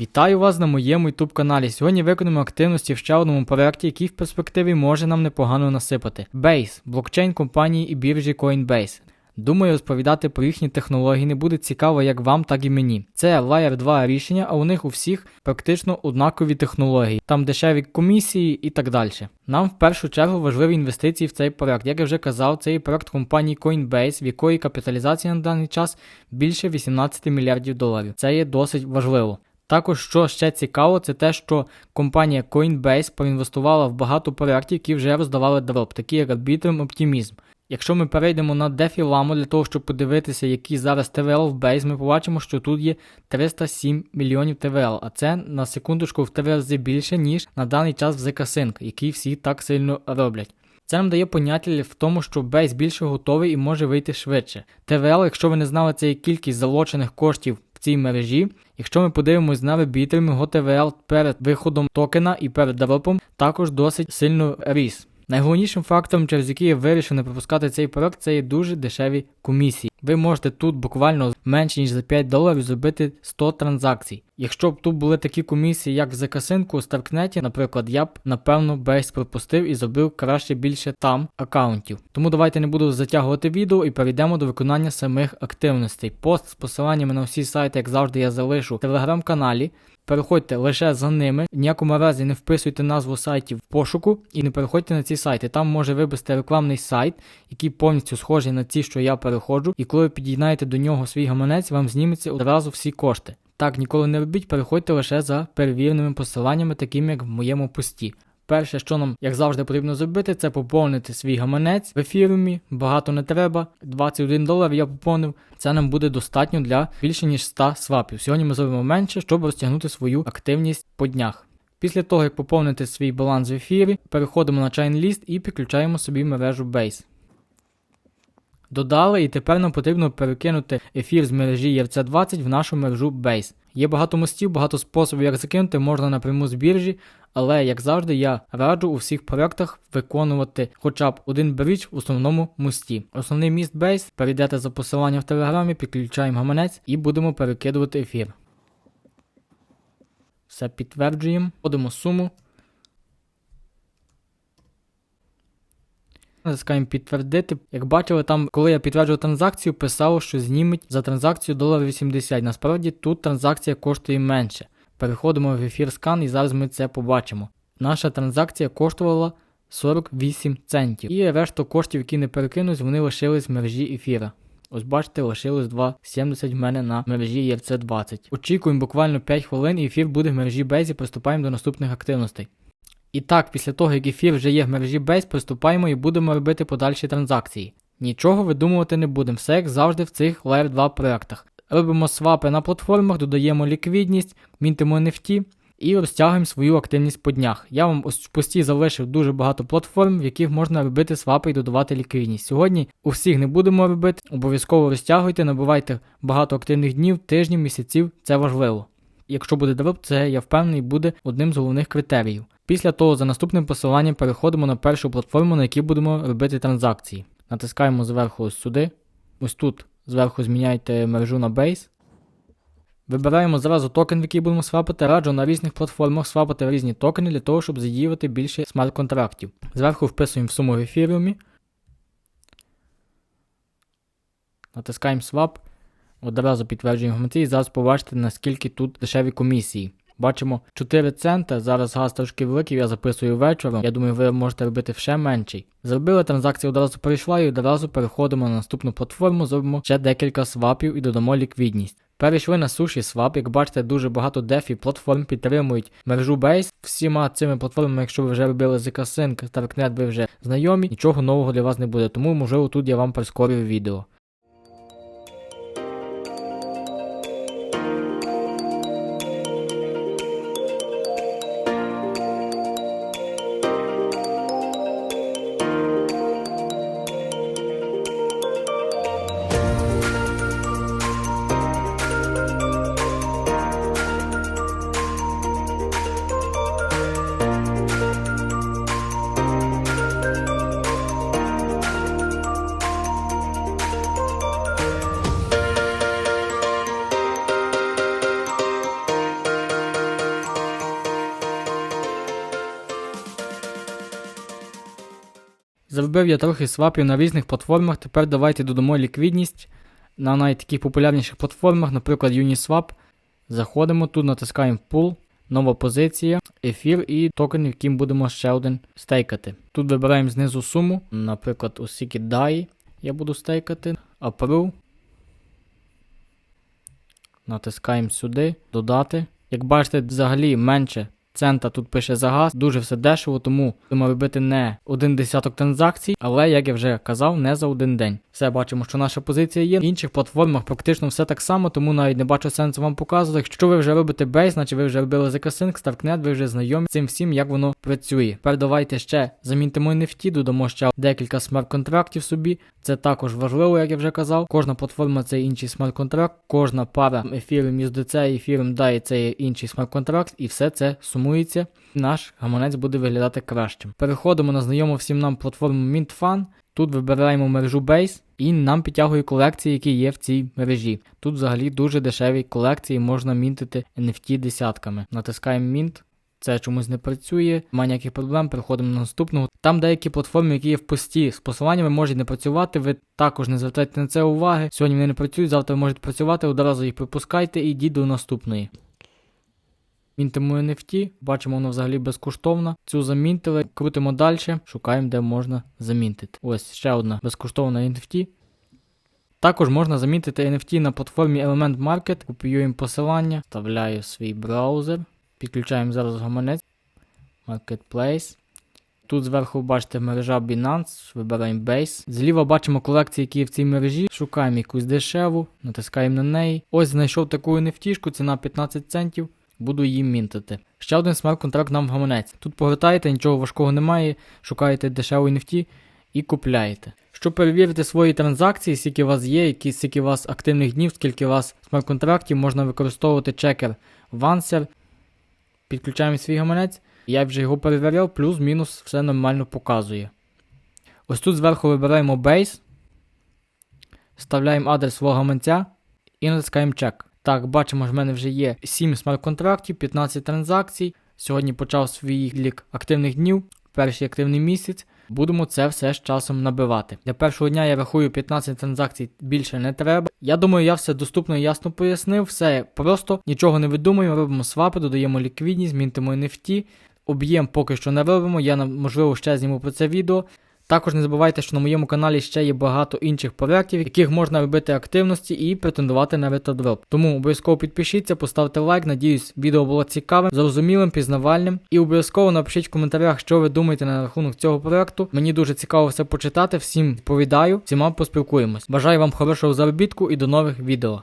Вітаю вас на моєму YouTube каналі. Сьогодні виконуємо активності в ще одному проєкті, який в перспективі може нам непогано насипати. Base – блокчейн компанії і біржі Coinbase. Думаю, розповідати про їхні технології не буде цікаво як вам, так і мені. Це Layer 2 рішення, а у них у всіх практично однакові технології, там дешеві комісії і так далі. Нам в першу чергу важливі інвестиції в цей проект. Як я вже казав, це є проект компанії Coinbase, в якої капіталізація на даний час більше 18 мільярдів доларів. Це є досить важливо. Також, що ще цікаво, це те, що компанія Coinbase проінвестувала в багато проєктів, які вже роздавали дроп, такі як Arbitrum Optimism. Якщо ми перейдемо на DeFi Lamo для того, щоб подивитися, які зараз TVL в Base, ми побачимо, що тут є 307 мільйонів TVL, а це на секундочку в 3 рази більше, ніж на даний час в ZK-Sync, який всі так сильно роблять. Це нам дає поняття в тому, що Base більше готовий і може вийти швидше. TVL, якщо ви не знали, це є кількість залочених коштів цій мережі. Якщо ми подивимось на Arbitrum, його TVL перед виходом токена і перед девелопом також досить сильно ріс. Найголовнішим фактором, через який я вирішив не пропускати цей проект, це є дуже дешеві комісії. Ви можете тут буквально менше ніж за 5 доларів зробити 100 транзакцій. Якщо б тут були такі комісії, як в ZK-Sync у Старкнеті, наприклад, я б напевно Base пропустив і зробив краще більше там аккаунтів. Тому давайте не буду затягувати відео і перейдемо до виконання самих активностей. Пост з посиланнями на всі сайти, як завжди, я залишу в телеграм-каналі. Переходьте лише за ними, в ніякому разі не вписуйте назву сайтів в пошуку і не переходьте на ці сайти. Там може вибити рекламний сайт, який повністю схожий на ті, що я переходжу, і коли ви під'єднаєте до нього свій гаманець, вам зніметься одразу всі кошти. Так, ніколи не робіть, переходьте лише за перевіреними посиланнями, такими як в моєму пості. Перше, що нам, як завжди, потрібно зробити, це поповнити свій гаманець в ефірумі. Багато не треба. 21 долар я поповнив. Це нам буде достатньо для більше ніж 100 свапів. Сьогодні ми зробимо менше, щоб розтягнути свою активність по днях. Після того, як поповнити свій баланс в ефірі, переходимо на ChainList і підключаємо собі мережу Base. Додали, і тепер нам потрібно перекинути ефір з мережі ERC20 в нашу мережу Base. Є багато мостів, багато способів, як закинути, можна напряму з біржі, але як завжди, я раджу у всіх проектах виконувати хоча б один бридж в основному мості. Основний міст Base, перейдете за посиланням в телеграмі, підключаємо гаманець і будемо перекидувати ефір. Все підтверджуємо, вводимо суму. Натискаємо підтвердити. Як бачили, там, коли я підтверджував транзакцію, писало, що зніметь за транзакцію 1,80 Насправді тут транзакція коштує менше. Переходимо в ефір скан і зараз ми це побачимо. Наша транзакція коштувала 48 центів. І решту коштів, які не перекинуть, вони лишились в мережі ефіра. Ось бачите, лишилось 2,70 в мене на мережі ERC20. Очікуємо буквально 5 хвилин і ефір буде в мережі Base і приступаємо до наступних активностей. І так, після того, як ефір вже є в мережі Base, приступаємо і будемо робити подальші транзакції. Нічого видумувати не будемо, все як завжди в цих Layer 2 проектах. Робимо свапи на платформах, додаємо ліквідність, мінтимо NFT і розтягуємо свою активність по днях. Я вам ось в пості залишив дуже багато платформ, в яких можна робити свапи і додавати ліквідність. Сьогодні у всіх не будемо робити, обов'язково розтягуйте, набивайте багато активних днів, тижнів, місяців, це важливо. Якщо буде дроп, це я впевнений буде одним з головних критеріїв. Після того за наступним посиланням переходимо на першу платформу, на якій будемо робити транзакції. Натискаємо зверху сюди. Ось тут зверху зміняйте мережу на Base. Вибираємо зразу токен, в який будемо свапати. Раджу на різних платформах свапати різні токени для того, щоб задіювати більше смарт-контрактів. Зверху вписуємо в суму в ефіріумі. Натискаємо свап. Одразу підтверджуємо гаманці і зараз побачите, наскільки тут дешеві комісії. Бачимо 4 цента. Зараз газ трошки великий, я записую вечором. Я думаю, ви можете робити ще менший. Зробили транзакція одразу перейшла і одразу переходимо на наступну платформу, зробимо ще декілька свапів і додамо ліквідність. Перейшли на суші свап, як бачите, дуже багато дефі платформ підтримують мережу Base. Всіма цими платформами, якщо ви вже робили ZK-Sync, Starknet, ви вже знайомі, нічого нового для вас не буде. Тому, можливо, тут я вам прискорюю відео. Заробив я трохи свапів на різних платформах. Тепер давайте додамо ліквідність на найтаких популярніших платформах, наприклад, Uniswap. Заходимо тут, натискаємо Pool, нова позиція, ефір і токен, яким будемо ще один стейкати. Тут вибираємо знизу суму, наприклад, у скільки DAI я буду стейкати, Approve. Натискаємо сюди, додати. Як бачите, взагалі менше цента тут пише за газ, дуже все дешево, тому будемо робити не один десяток транзакцій, але, як я вже казав, не за один день. Все бачимо, що наша позиція є. В інших платформах практично все так само, тому навіть не бачу сенсу вам показувати. Якщо ви вже робите бейс, значить ви вже робили ZK-Sync, StarkNet, ви вже знайомі з цим всім, як воно працює. Тепер давайте ще замінтимо NFT, додамо ще декілька смарт-контрактів собі. Це також важливо, як я вже казав. Кожна платформа це інший смарт-контракт, кожна пара ефірів USDC ефіром DAI це інший смарт-контракт, і все це сумується. Наш гаманець буде виглядати кращим. Переходимо на знайому всім нам платформу MintFun. Тут вибираємо мережу Base і нам підтягує колекції, які є в цій мережі. Тут взагалі дуже дешеві колекції, можна мінтити NFT десятками. Натискаємо Mint. Це чомусь не працює, немає ніяких проблем, переходимо на наступного. Там деякі платформи, які є в пості з посиланнями, можуть не працювати. Ви також не звертайте на це уваги. Сьогодні вони не працюють, завтра можуть працювати, одразу їх пропускайте і йдіть до наступної. Мінтимо NFT, бачимо, воно взагалі безкоштовно. Цю замінтили, крутимо далі, шукаємо, де можна замінтити. Ось ще одна безкоштовна NFT. Також можна замінтити NFT на платформі Element Market. Копіюємо посилання, вставляю свій браузер, підключаємо зараз гаманець, Marketplace. Тут зверху бачите мережа Binance, вибираємо Base. Зліва бачимо колекції, які є в цій мережі. Шукаємо якусь дешеву, натискаємо на неї. Ось знайшов таку NFT, ціна 15 центів. Буду її мінтити. Ще один смарт-контракт нам в гаманець. Тут повертаєте, нічого важкого немає, шукаєте дешеву NFT і купляєте. Щоб перевірити свої транзакції, скільки у вас є, скільки у вас активних днів, скільки у вас смарт-контрактів, можна використовувати чекер Vanser. Підключаємо свій гаманець. Я вже його перевіряв, плюс-мінус все нормально показує. Ось тут зверху вибираємо Base, вставляємо адрес свого гаманця і натискаємо чек. Так, бачимо, в мене вже є 7 смарт-контрактів, 15 транзакцій. Сьогодні почав свій лік активних днів, перший активний місяць. Будемо це все з часом набивати. Для першого дня я рахую 15 транзакцій більше не треба. Я думаю, я все доступно і ясно пояснив. Все просто нічого не видумуємо, робимо свапи, додаємо ліквідність, мінтимо NFT. Об'єм поки що не робимо. Я можливо ще зніму про це відео. Також не забувайте, що на моєму каналі ще є багато інших проєктів, яких можна робити активності і претендувати на ретодроп. Тому обов'язково підпишіться, поставте лайк. Надіюсь, відео було цікавим, зрозумілим, пізнавальним. І обов'язково напишіть в коментарях, що ви думаєте на рахунок цього проєкту. Мені дуже цікаво все почитати. Всім відповідаю, всіма поспілкуємось. Бажаю вам хорошого заробітку і до нових відео.